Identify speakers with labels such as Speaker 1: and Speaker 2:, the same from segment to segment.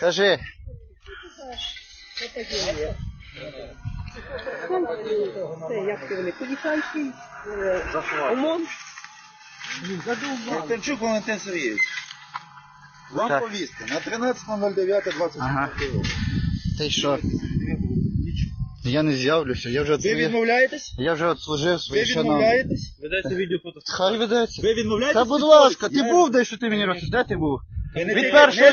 Speaker 1: Кажи.
Speaker 2: Це як це вони? Поліцейський? е, ОМОН?
Speaker 3: Валентин Сергійович. Вам
Speaker 1: Так.
Speaker 3: повістка на 13.09.24
Speaker 1: Ага. Ти що? Я не з'явлюся, я вже
Speaker 3: Ви
Speaker 1: відслужив.
Speaker 3: відмовляєтесь?
Speaker 1: Я вже відслужив
Speaker 3: Ви
Speaker 1: свої шановні.
Speaker 3: відмовляєтесь?
Speaker 4: Ведеться відео фото.
Speaker 1: Хай ведеться.
Speaker 3: Ви відмовляєтесь?
Speaker 1: Та будь ласка, ти був де, що ти мені розповів? Де ти був?
Speaker 3: Ви
Speaker 1: Від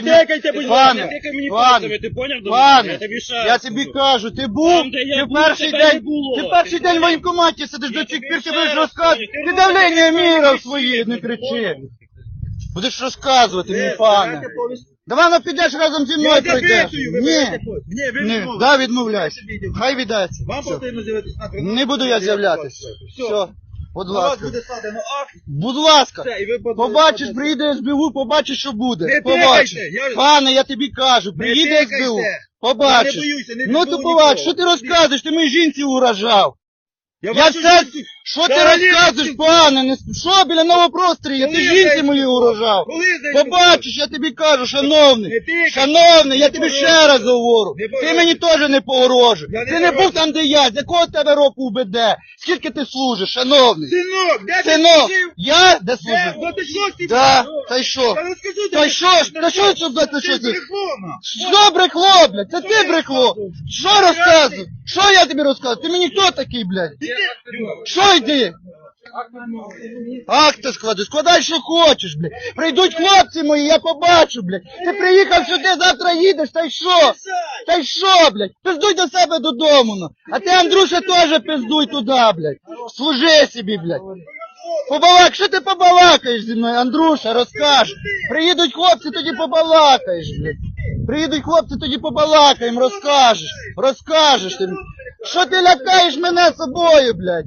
Speaker 3: тикайте, будь ласка.
Speaker 4: Не тикай мені пальцями, ти поняв? до мене? Я тобі ще
Speaker 1: я
Speaker 4: раз
Speaker 1: тобі
Speaker 4: кажу.
Speaker 1: кажу, ти був,
Speaker 4: Там, де я
Speaker 1: ти
Speaker 4: був,
Speaker 1: перший
Speaker 4: тебе не
Speaker 1: день,
Speaker 4: було.
Speaker 1: ти перший
Speaker 4: Ти
Speaker 1: день в
Speaker 4: поняв?
Speaker 1: воєнкоматі сидиш до
Speaker 4: Я
Speaker 1: цих
Speaker 4: тобі
Speaker 1: пір, ти
Speaker 4: ще
Speaker 1: будеш
Speaker 4: раз
Speaker 1: розказувати.
Speaker 4: кажу,
Speaker 1: Ти
Speaker 4: ти
Speaker 1: давлення
Speaker 4: такі
Speaker 1: свої, не кричи. Будеш розказувати мені, пане. Давай ну підеш разом зі мною пройдеш. Ні.
Speaker 3: Ні, ви
Speaker 1: ні,
Speaker 3: відмовились.
Speaker 1: да, відмовляйся. Хай віддається.
Speaker 3: Вам
Speaker 1: Все.
Speaker 3: потрібно з'явитися на 13.09.24.
Speaker 1: Не буду я з'являтися.
Speaker 3: Все.
Speaker 1: Будь
Speaker 3: На вас
Speaker 1: ласка.
Speaker 3: буде складено акт.
Speaker 1: Будь ласка.
Speaker 3: Все, і ви будете-
Speaker 1: Побачиш, приїде СБУ, побачиш, що буде.
Speaker 3: Не
Speaker 1: Побачиш.
Speaker 3: тикайте, я-
Speaker 1: Пане, я тобі кажу, приїде
Speaker 3: тикайте.
Speaker 1: СБУ.
Speaker 3: Я не
Speaker 1: Побачиш.
Speaker 3: боюся, не
Speaker 1: Ну
Speaker 3: відбув
Speaker 1: то побачиш,
Speaker 3: нікого.
Speaker 1: що ти розказуєш? Ти моїй жінці уражав. Я
Speaker 3: бачу,
Speaker 1: все,
Speaker 3: що ти-
Speaker 1: що ти
Speaker 3: Взагалі
Speaker 1: розказуєш, пане? Не... Що біля новопрострія?
Speaker 3: Коли
Speaker 1: Ти
Speaker 3: я
Speaker 1: жінці
Speaker 3: зайду? Коли зайду?
Speaker 1: Побачиш, я тобі кажу, шановний.
Speaker 3: Не тикай.
Speaker 1: Шановний, я
Speaker 3: Не
Speaker 1: тобі
Speaker 3: погрожуй.
Speaker 1: ще раз говорю.
Speaker 3: Не
Speaker 1: Ти
Speaker 3: погрожуй.
Speaker 1: мені теж не.
Speaker 3: Я не
Speaker 1: Ти не був там, де я. З якого тебе року УБД? Скільки ти служиш, шановний?
Speaker 3: Синок, де ти
Speaker 1: Синок, я де
Speaker 3: Де?
Speaker 1: служив?
Speaker 3: Ну ти що ти?
Speaker 1: Да, та й що? Та й що ж, та що ж, та що
Speaker 3: ти?
Speaker 1: ти? Що брехло, блядь? Це ти брехло. Що розказуєш? Що я тобі розказую? Ти мені хто такий, блядь? Що йди? Акти склади, складай, що хочеш, блядь. Прийдуть хлопці мої, я побачу, блядь. Ти приїхав сюди, завтра їдеш, та й що? Та й що, блядь? Пиздуй до себе додому, ну. А ти, Андрюша, теж пиздуй туди, блядь. Служи собі, блядь. Побалак, що ти побалакаєш зі мною, Андрюша, розкажеш. Приїдуть хлопці, тоді побалакаєш, блядь. Приїдуть хлопці, тоді побалакаємо, розкажеш. Розкажеш ти. Що ти лякаєш мене собою, блядь?